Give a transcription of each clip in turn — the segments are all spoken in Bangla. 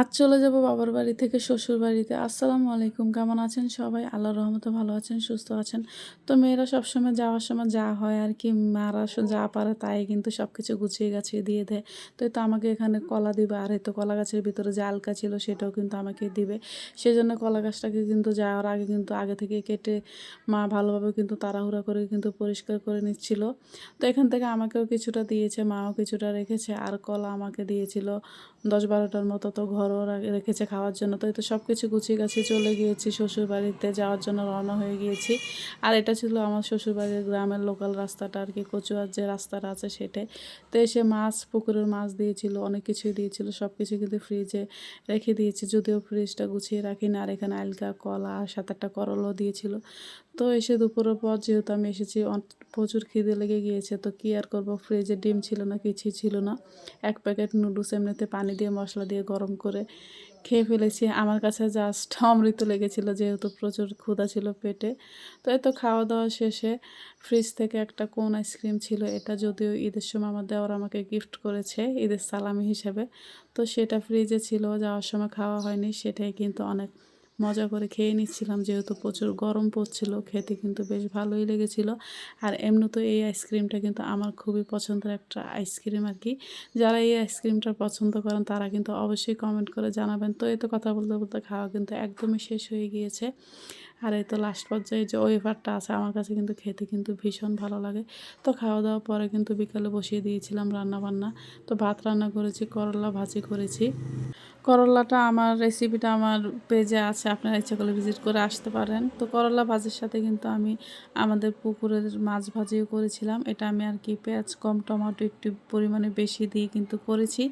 আজ চলে যাব বাবার বাড়ি থেকে শ্বশুর বাড়িতে। আসসালামু আলাইকুম, কেমন আছেন সবাই? আল্লাহর রহমতে ভালো আছেন, সুস্থ আছেন। তো মেয়েরা সবসময় যাওয়ার সময় যা হয় আর কি, মারা যা পারে তাই কিন্তু সব কিছু গুছিয়ে গাছিয়ে দিয়ে দেয়। তো তো আমাকে এখানে কলা দিবে, আর এই তো কলা গাছের ভিতরে যে আলকা ছিল সেটাও কিন্তু আমাকে দিবে। সেই জন্য কলা গাছটাকে কিন্তু যাওয়ার আগে কিন্তু আগে থেকে কেটে মা ভালোভাবে কিন্তু তাড়াহুড়া করে কিন্তু পরিষ্কার করে নিচ্ছিল। তো এখান থেকে আমাকেও কিছুটা দিয়েছে, মাও কিছুটা রেখেছে, আর কলা আমাকে দিয়েছিল দশ বারোটার মতো তো ঘরও রেখেছে খাওয়ার জন্য। তো এই তো সব কিছু গুছিয়ে গাছিয়ে চলে গিয়েছি শ্বশুর বাড়িতে যাওয়ার জন্য রওনা হয়ে গিয়েছি। আর এটা ছিল আমার শ্বশুরবাড়ির গ্রামের লোকাল রাস্তাটা আর কি, কচুয়ার যে রাস্তাটা আছে সেটাই তো এসে মাছ, পুকুরের মাছ দিয়েছিল, অনেক কিছুই দিয়েছিল সব কিছু কিন্তু ফ্রিজে রেখে দিয়েছি। যদিও ফ্রিজটা গুছিয়ে রাখি না আর এখানে আলকা কলা আর সাত আটটা করলও দিয়েছিল। তো এসে দুপুরের পর যেহেতু আমি এসেছি প্রচুর খিদে লেগে গিয়েছে। তো কী আর করব ফ্রিজে ডিম ছিল না, কিছুই ছিল না। এক প্যাকেট নুডলস এমনিতে পানি দিয়ে, মশলা দিয়ে গরম করে খেয়ে ফেলেছি। আমার কাছে জাস্ট অমৃত লেগেছিল, যেহেতু প্রচুর ক্ষুধা ছিল পেটে। তো এই তো খাওয়া দাওয়া শেষে ফ্রিজ থেকে একটা কোন আইসক্রিম ছিল, এটা যদিও ঈদের সময় আমার দেওয়ার আমাকে গিফট করেছে, ঈদের সালামি হিসেবে। তো সেটা ফ্রিজে ছিল, যাওয়ার সময় খাওয়া হয়নি, সেটাই কিন্তু অনেক মজা করে খেয়ে নিচ্ছিলাম, যেহেতু প্রচুর গরম পড়ছিল, খেতে কিন্তু বেশ ভালোই লেগেছিল। আর এমনি তো এই আইসক্রিমটা কিন্তু আমার খুবই পছন্দের একটা আইসক্রিম আর কি। যারা এই আইসক্রিমটা পছন্দ করেন, তারা কিন্তু অবশ্যই কমেন্ট করে জানাবেন। তো এই তো কথা বলতে বলতে খাওয়া কিন্তু একদমই শেষ হয়ে গিয়েছে। আর এই তো লাস্ট পর্যায়ে যে ওয়েফারটা আছে, আমার কাছে কিন্তু খেতে কিন্তু ভীষণ ভালো লাগে। তো খাওয়া দাওয়ার পরে কিন্তু বিকালে বসিয়ে দিয়েছিলাম রান্না বান্না তো ভাত রান্না করেছি, করলা ভাজি করেছি। করলাটা আমার রেসিপিটা আমার পেজে আছে, আপনারা ইচ্ছা করলে ভিজিট করে আসতে পারেন। তো করলা ভাজির সাথে কিন্তু আমি আমাদের পুকুরের মাছ ভাজিও করেছিলাম। এটা আমি আর কি পেঁয়াজ কম টমেটো একটু পরিমাণে বেশি দিয়ে কিন্তু করেছি।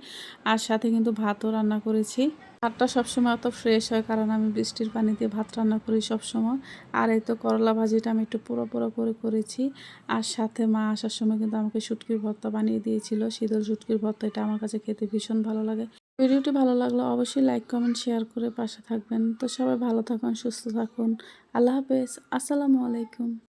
আর সাথে কিন্তু ভাতও রান্না করেছি। ভাতটা সবসময় অত ফ্রেশ হয়, কারণ আমি বৃষ্টির পানি দিয়ে ভাত রান্না করি সবসময়। আর এই তো করলা ভাজিটা আমি একটু পুরো পুরো করে করেছি। আর সাথে মা আসার সময় কিন্তু আমাকে শুটকির ভর্তা বানিয়ে দিয়েছিল, শীতল শুটকির ভর্তা। এটা আমার কাছে খেতে ভীষণ ভালো লাগে। ভিডিওটি ভালো লাগলে অবশ্যই লাইক কমেন্ট শেয়ার করে পাশে থাকবেন। তো সবাই ভালো থাকুন, সুস্থ থাকুন। আল্লাহ হাফেজ। আসসালামু আলাইকুম।